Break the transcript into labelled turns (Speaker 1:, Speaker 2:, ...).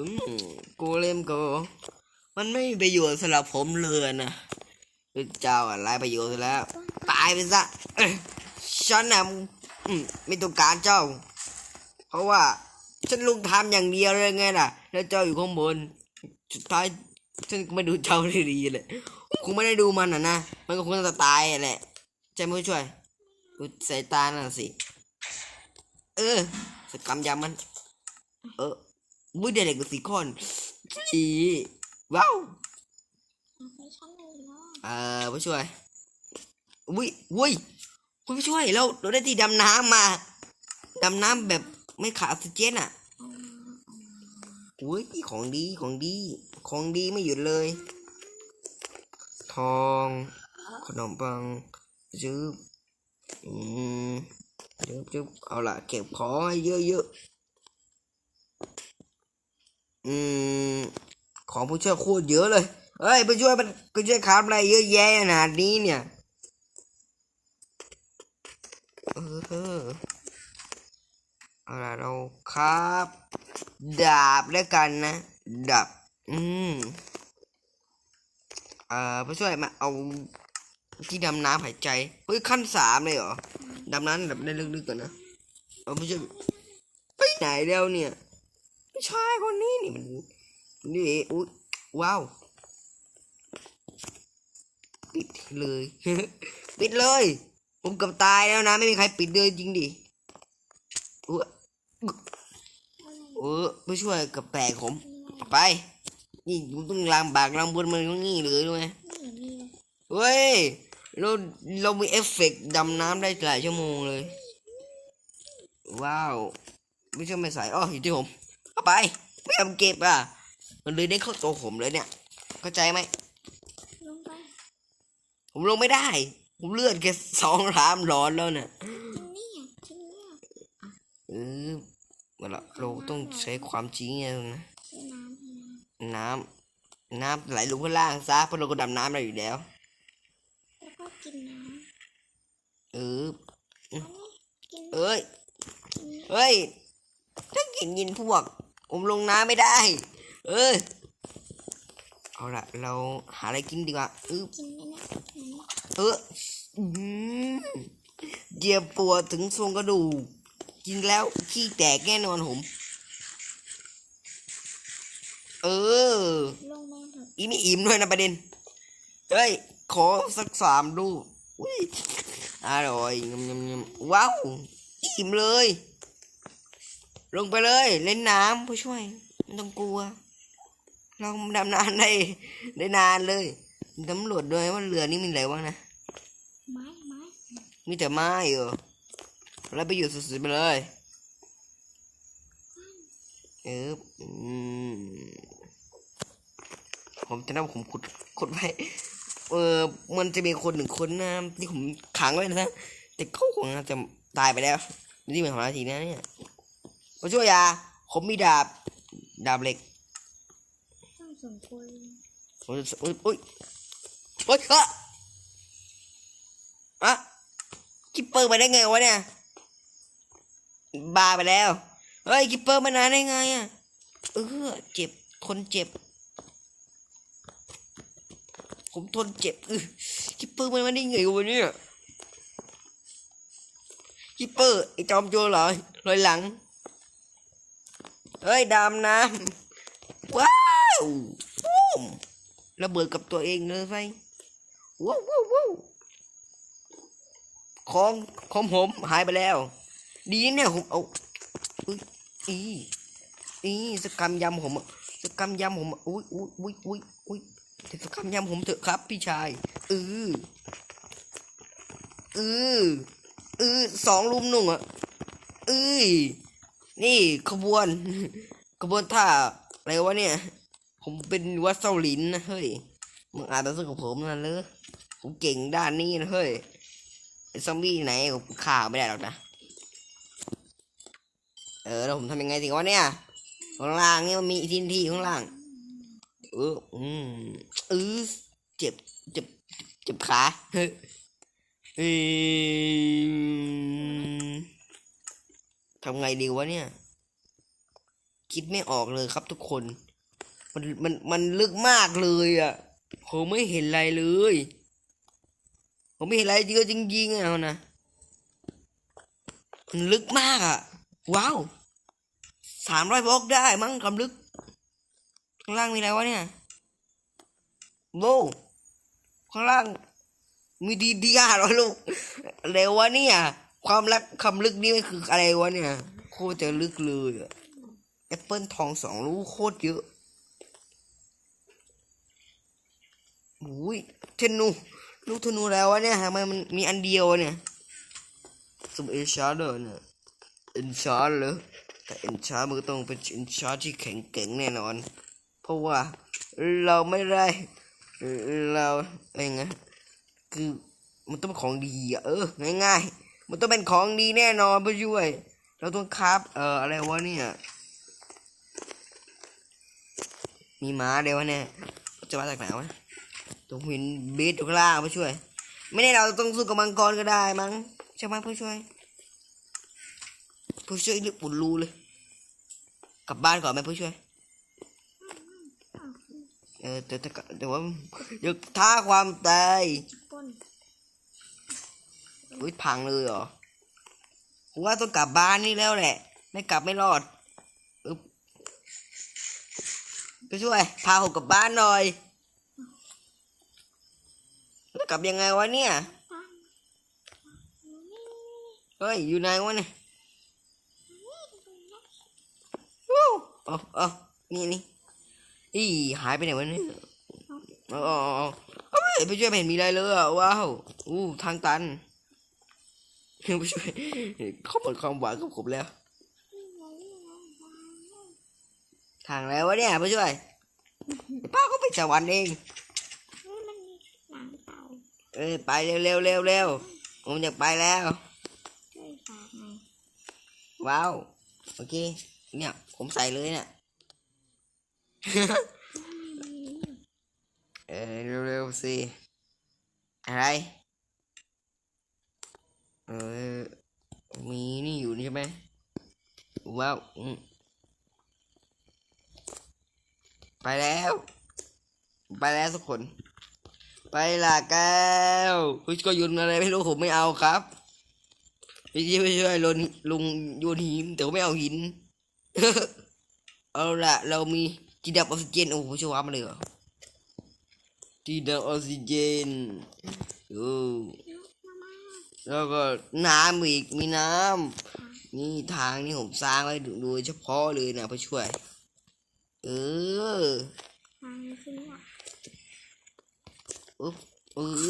Speaker 1: อืมกูเล่มก็มันไม่มีประโยชน์สำหรับผมเลยนะเจ้าอะไรประโยชน์แล้ว ตายไปซะฉันน่ะไม่ต้องการเจ้า เพราะว่า ฉันลงทำอย่างเดียวเลยไงล่ะ แล้วเจ้าอยู่ข้างบน สุดท้ายฉันก็ไม่ดูเจ้าได้ดีเลยคงไม่ได้ดูมันอะนะ มันก็คงจะตายแหละใช่ไหมผู้ช่วยดูสายตาน่ะสิ เออสกรรมยามัน เออ วุ้ยเด็กกับสีคอนจีว้าว
Speaker 2: เอาไปชั้นเลยเนาะ
Speaker 1: เอ่อผู้ช่วยวุ้ยวุ้ยคุณผู้ช่วยเราเราได้ที่ดำน้ำมาดำน้ำแบบไม่ขาดออกซิเจนอะอุ้ยของดีของดี ของดีไม่หยุดเลย ทอง ขนมปังซื้ออืมจึ๊บจึ๊บเอาละเก็บของให้เยอะๆ อืม ของผู้ช่วยโคตรเยอะเลย เฮ้ยผู้ช่วยมันผู้ช่วยขาดอะไรเยอะแยะขนาดนี้เนี่ยเออเอาล่ะเราครับดาบแล้วกันนะดาบอืมเอ่อผู้ช่วยมาเอาที่ดำน้ำหายใจเฮ้ยขั้นสามเลยเหรอดำน้ำแบบได้ลึกๆก่อนนะเอาผู้ช่วยไปไหนแล้วเนี่ย ผู้ชายคนนี้นี่มันนี่อุ๊ยว้าวปิดเลยปิดเลย ผมกับตายแล้วนะ ไม่มีใครปิดเลยจริงดิอุ๊ยเออผู้ช่วยกับแปลกผมไป นี่ผมต้องลำบากลำบนมันตรงนี้เลยรู้ไหม
Speaker 2: ไม่เห็นมีเลย
Speaker 1: เฮ้ยเราเรามีเอฟเฟกต์ดำน้ำได้หลายชั่วโมงเลย ว้าว ไม่ใช่ไม่ใส่อ๋ออยู่ที่ผม เอาไปไม่ทำเก็บอะ มันเลยได้เข้าตัวผมเลยเนี่ย เข้าใจไหม
Speaker 2: ลงไป
Speaker 1: ผมลงไม่ได้ ผมเลือดแค่สองรามร้อนแล้วเนี่ย
Speaker 2: กินนี่อะกินเนี่ย
Speaker 1: เออเวลาเราต้องใช้ความจริงไงนะ
Speaker 2: ใช้น้ำให้น้
Speaker 1: น้ำน้ำไหลลงข้างล่างซะเพราะเราก็ดำน้ำได้อยู่แล้วำ
Speaker 2: แล้วก็กินน้ำ
Speaker 1: เออ
Speaker 2: อันนี้กิน
Speaker 1: เอ้ย
Speaker 2: กินนี่
Speaker 1: เฮ้ยถ้ากินยินพวก ผมลงน้ำไม่ได้ เออ เอาละเราหาอะไรกินดีกว่าเออ
Speaker 2: กินไปนะอันนี้
Speaker 1: เอออื้อหือเจียบปวดถึงทรงกระดูก กินแล้วขี้แตกแน่นอนผม เออ
Speaker 2: ลงมาเถอะ
Speaker 1: อีไม่อิ่มด้วยนะประเด็น เฮ้ย ขอสักสามลูกอุ้ยอร่อยยำยำยำว้าว อิ่มเลย ลงไปเลย เล่นน้ำผู้ช่วยไม่ต้องกลัว เราดำนานได้ได้นานเลยตำรวจด้วยว่าเรือนี่มีอะไรบ้างนะ
Speaker 2: ไม้ไม้
Speaker 1: มีแต่ไม้เหรอแล้วไปอยู่สุดๆไปเลย เอออืมผมจะนับผมขุดขุดไว้เออ มันจะมีคนหนึ่งคนนะที่ผมขังไว้นะแต่เขาคงจะตายไปแล้วนี่เป็นของนาทีนะเนี่ย มาช่วยยาผมมีดาบ ดาบเหล็ก
Speaker 2: ต้องสมควร
Speaker 1: ผมจะอุ้ยอุ้ยเฮ้ยออะคิปเปอร์มาได้ไงวะเนี่ย บาไปแล้ว เฮ้ยคิปเปอร์มานานได้ไงอะเออเจ็บคนเจ็บ ผมทนเจ็บเออคิปเปอร์มันมาได้ไงวะเนี่ยคิปเปอร์ไอจอมโจรเหรอลอยหลัง เฮ้ยดำน้ำว้าวปุ้มระเบิดกับตัวเองเลยไฟว้าวว้าวว้าวของของผมหายไปแล้ว ดีเนี่ยผมเอาอุ้ยอีอีสกรรมยำผมอะสกรรมยำผมอะอุ้ยอุ้ยอุ้ยอุ้ยอุ้ยสกรรมยำผมเถอะครับ พี่ชายเออเออเออสองลุมหนุ่งอะเอ้ย นี่ขบวนขบวนท่าอะไรวะเนี่ย ผมเป็นวัดเซาหลินนะเฮ้ยมึงอานตัวซึ่งของผมนั่นเลยผมเก่งด้านนี้นะเฮ้ยซอมบี้ไหนผมฆ่าไม่ได้หรอกนะเออแล้วผมทำยังไงสิวะเนี่ยข้างล่างนี่มันมีทินที่ข้างล่างเอออืมเออเจ็บเจ็บเจ็บขาเฮ้ย ทำไงดีวะเนี่ย คิดไม่ออกเลยครับทุกคน มันมันมันลึกมากเลยอะ ผมไม่เห็นอะไรเลย ผมไม่เห็นอะไรเยอะจริงๆอะนะมันลึกมากอะ ว้าวสามร้อยบล็อกได้มั้งคำลึก ข้างล่างมีอะไรวะเนี่ยโว้ข้างล่างมีดีดีอาร์วะลูกอะไรวะเนี่ย ความรักคำลึกนี่มันคืออะไรวะเนี่ย โคตรจะลึกเลยอะแอปเปิลทองสองลูกโคตรเยอะโอ้ยธนูลูกธนูแล้ววะเนี่ยทำไมมันมีอันเดียววะเนี่ยสมเอชาร์เดอร์เนี่ยเอ็นชาร์เลยแต่เอ็นชาร์มันก็ต้องเป็นเอ็นชาร์ที่แข็งแกร่งแน่นอน เพราะว่าเราไม่ได้เราอะไรเงี้ยคือมันต้องเป็นของดีอะเออง่ายๆ มันต้องเป็นของดีแน่นอนเพื่อช่วย เราต้องคราบเอ่ออะไรวะเนี่ย มีม้าเดี๋ยววะเนี่ยจะมาจากไหนวะตรงหินเบสอยู่ข้างล่างเพื่อช่วย ไม่แน่เราต้องสู้กับมังกรก็ได้มั้งใช่ไหมเพื่อช่วยเพื่อช่วยรีบปุ่นรูเลย กลับบ้านก่อนไหมเพื่อช่วยเออแต่แต่แต่ว่าอยากท้าความตาย อุ้ยพังเลยเหรอผมว่าต้องกลับบ้านนี่แล้วแหละ ไม่กลับไม่รอดอึ๊บไปช่วย พาผมกลับบ้านหน่อยแล้วกลับยังไงวะเนี่ย เฮ้ย อยู่ไหนวะเนี่ยวู้อาเอนี่นี่อีหายไปไหนวะเนี่ยอ๋อเอาเอาเอาไม่ไปช่วยไม่เห็นมีอะไรเลยอะว้าว อู้ ทางตัน ไปช่วยเขาหมดความหวังกับผมแล้ว ทางแล้ววะเนี่ยไปช่วยเดี๋ยวป้าก็ไปสวรรค์เอง
Speaker 2: เฮ้ยมันมีหนังเต่า
Speaker 1: เออไปเร็วเร็วเร็วเร็วผมอยากไปแล้ว
Speaker 2: ช่วยฝากหน่อย
Speaker 1: ว้าวโอเค เนี่ยผมใส่เลยเนี่ยเออเร็วๆสิอะไร เออ มีนี่อยู่ใช่ไหมว้าวไปแล้ว ไปแล้วทุกคน ไปละแก้วคุณก็โยนอะไรไม่รู้ผมไม่เอาครับพี่ช่วยช่วยลนลุงโยนหินแต่ว่าไม่เอาหิน เอาละเรามีจีดับออกซิเจนโอ้โหช่วยวับมาเลยเหรอจีดับออกซิเจนโอ้ แล้วก็น้ำอีกมีน้ำนี่ทางนี้ผมสร้างไว้โดยเฉพาะเลยนะเพื่อช่วย เออ
Speaker 2: ทางขึ้นอะ
Speaker 1: อุ๊บเออ